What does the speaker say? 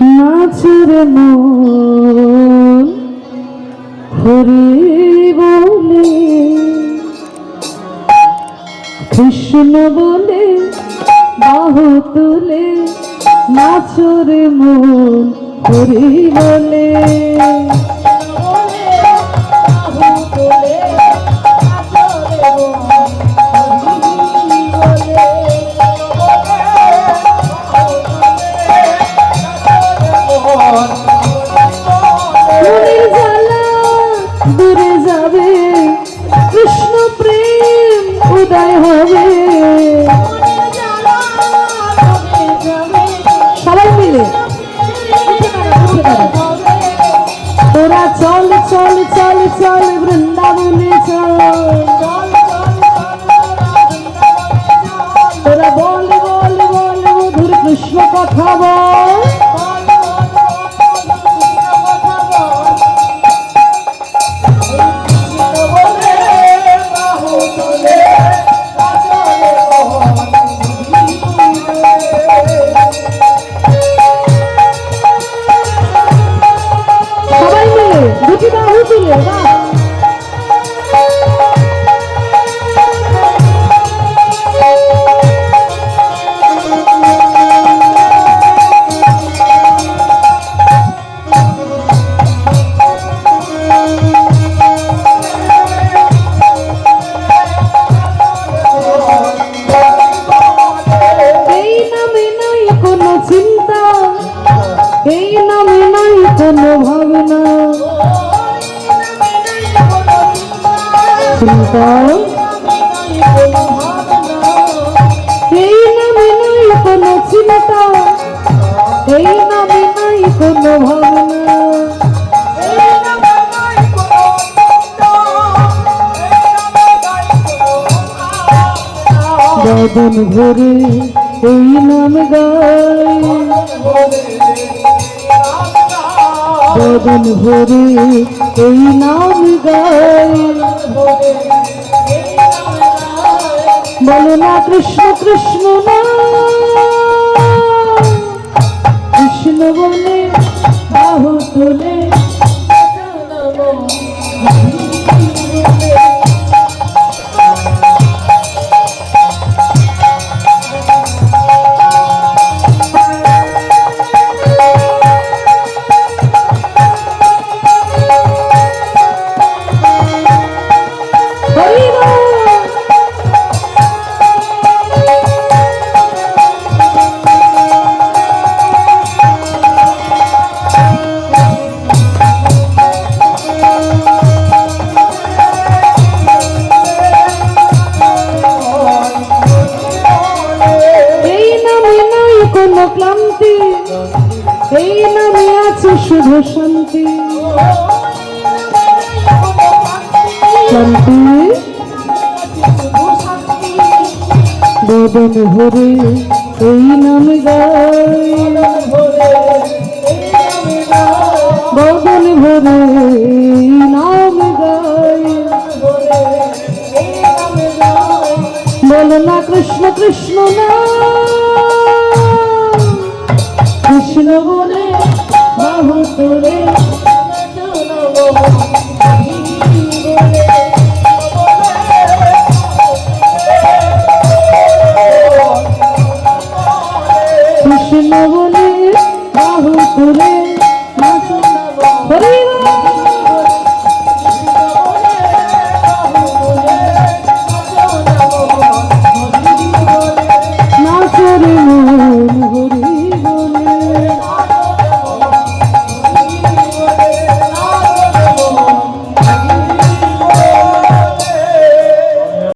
নাচের মন হরি বলে। কৃষ্ণ বলে বাহু তুলে নাচর মন হরি বলে। উদয় হবে। সবাই মিলে। তোরা চল চল চল চল বৃন্দাবনে চল। তোরা বল বল বল মধুর কৃষ্ণ কথা বল। চিন্তা এই নামে নাই কোনো ভাবনা বদন ভরে এই নাম গাই বদন ভরে এই নাম গাই বলো না কৃষ্ণ কৃষ্ণ না কৃষ্ণ বাহু তুলে ক্লান্তি। এই নামে আছে শুধু শান্তি। শান্তি? বদন ভরে এই নাম বদন ভরে এই নাম গাই বলো না কৃষ্ণ কৃষ্ণ না।